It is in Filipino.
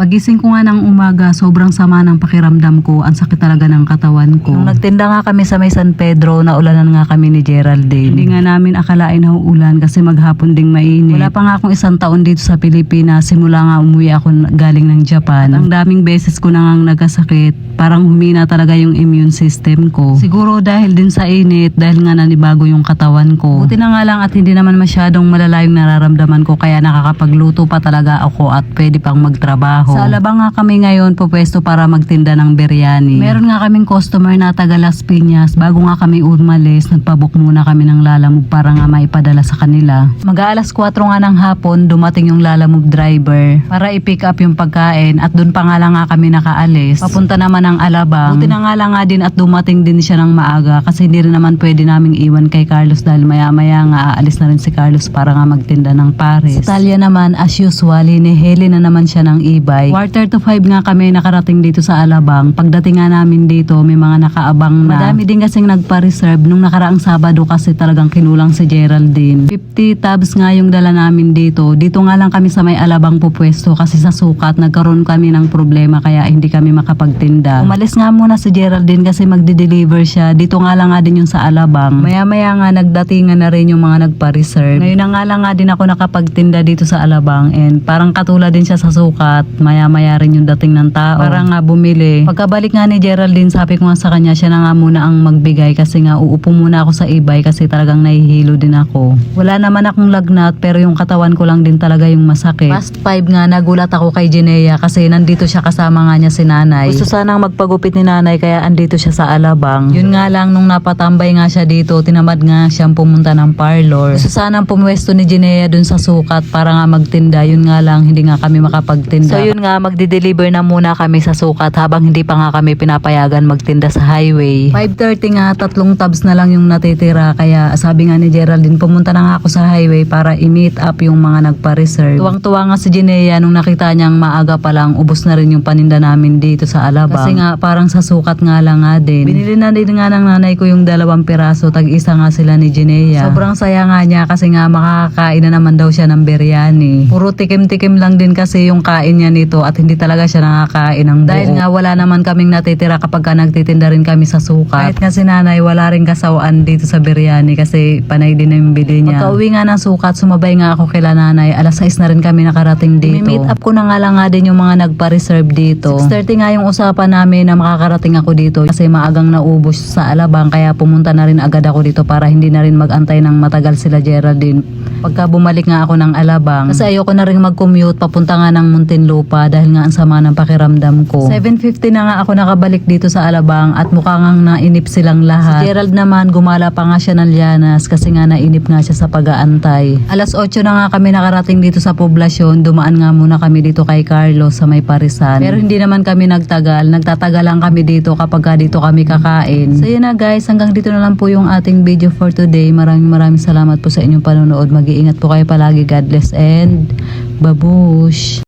Pagising ko nga ng umaga, sobrang sama ng pakiramdam ko. Ang sakit talaga ng katawan ko. Nung nagtinda nga kami sa may San Pedro, naulanan nga kami ni Geraldine. Hindi nga namin akalain na uulan kasi maghapon ding mainit. Wala pa nga akong isang taon dito sa Pilipinas. Simula nga umuwi ako galing ng Japan. Ang daming beses ko na nga nagkasakit. Parang humina talaga yung immune system ko. Siguro dahil din sa init, dahil nga nanibago yung katawan ko. Buti na nga lang at hindi naman masyadong malala yung nararamdaman ko kaya nakakapagluto pa talaga ako at pwede pang magtrabaho. Sa Alabang nga kami ngayon pupwesto para magtinda ng biryani. Meron nga kaming customer na taga Las Piñas. Bago nga kami umalis, nagpabook muna kami ng lalamove para nga maipadala sa kanila. Mag-aalas 4 nga ng hapon, dumating yung lalamove driver para i-pick up yung pagkain at doon pa nga lang nga kami nakaalis. Papunta naman ng Alabang. Buti na nga lang nga din at dumating din siya ng maaga kasi hindi rin naman pwede naming iwan kay Carlos dahil maya-maya nga aalis na rin si Carlos para nga magtinda ng pares. Sa Talia naman, as usual, hinihili na naman siya ng e-bike. Quarter to five nga kami nakarating dito sa Alabang. Pagdating nga namin dito, may mga nakaabang na. Madami din kasing nagpa-reserve. Nung nakaraang Sabado kasi talagang kinulang si Geraldine. 50 tabs nga yung dala namin dito. Dito nga lang kami sa may Alabang pupwesto kasi sa sukat nagkaroon kami ng problema kaya hindi kami makapagtinda. Umalis nga muna si Geraldine kasi magde-deliver siya. Dito nga lang nga din yung sa Alabang. Maya-maya nga nagdatingan na rin yung mga nagpa-reserve. Ngayon na nga lang nga din ako nakapagtinda dito sa Alabang and parang katulad din siya sa sukat. Maya-maya rin yung dating ng tao. Para nga bumili. Pagkabalik nga ni Geraldine, sabi ko nga sa kanya, siya na nga muna ang magbigay kasi nga uupo muna ako sa ibay kasi talagang nahihilo din ako. Wala naman akong lagnat pero yung katawan ko lang din talaga yung masakit. Past 5 nga nagulat ako kay Jinea kasi nandito siya kasama nga niya si nanay. Gusto sanang magpagupit ni nanay kaya andito siya sa Alabang. Yun nga lang nung napatambay nga siya dito, tinamad nga siyang pumunta ng parlor. Gusto sanang pumwesto ni Jinea dun sa sukat para nga magtinda. Yun nga lang, hindi nga kami makapagtinda. So yun nga, magdi-deliver na muna kami sa sukat habang hindi pa nga kami pinapayagan magtinda sa highway. 5.30 nga, tatlong tabs na lang yung natitira. Kaya sabi nga ni Geraldine, pumunta na nga ako sa highway para i-meet up yung mga nagpa-reserve. Tuwang-tuwa nga si Jinea nung nakita niyang maaga pa lang, ubos na rin yung paninda namin dito sa Alabang. Kasi nga, parang sa sukat nga lang nga din. Binili na din nga ng nanay ko yung dalawang piraso, tag-isa nga sila ni Jinea. Sobrang saya nga niya kasi nga makakain na naman daw siya ng biryani. Puro tikim-tikim lang din kasi yung kain niya nito at hindi talaga siya nakakain ng. Dahil nga wala naman kaming natitira kapag ka nagtitinda rin kami sa sukat. Kahit nga si nanay, wala rin kasawaan dito sa biryani kasi panay din yung bili niya. Pagka-uwi nga ng sukat, sumabay nga ako kila nanay. Alas 6 na rin kami nakarating dito. meet up ko na nga lang nga din yung mga nagpa-reserve dito. 6.30 nga yung usapan namin na makakarating ako dito kasi maagang naubos sa Alabang kaya pumunta na rin agad ako dito para hindi na rin magantay ng matagal sila Geraldine. Pagka bumalik nga ako ng Alabang, kasi ayoko na rin mag-commute papunta nga ng Muntinlupa dahil nga ang sama ng pakiramdam ko. 7.50 na nga ako nakabalik dito sa Alabang at mukha nga nainip silang lahat. Si Gerald naman gumala pa nga siya ng lianas kasi nga nainip nga siya sa pag-aantay. Alas 8 na nga kami nakarating dito sa poblasyon, dumaan nga muna kami dito kay Carlos sa may parisan. Pero hindi naman kami nagtagal, nagtatagal lang kami dito kapag ka dito kami kakain. So yun na guys, hanggang dito na lang po yung ating video for today. Maraming maraming salamat po sa inyong panonood. Mag-iingat po kayo palagi. God bless and babush!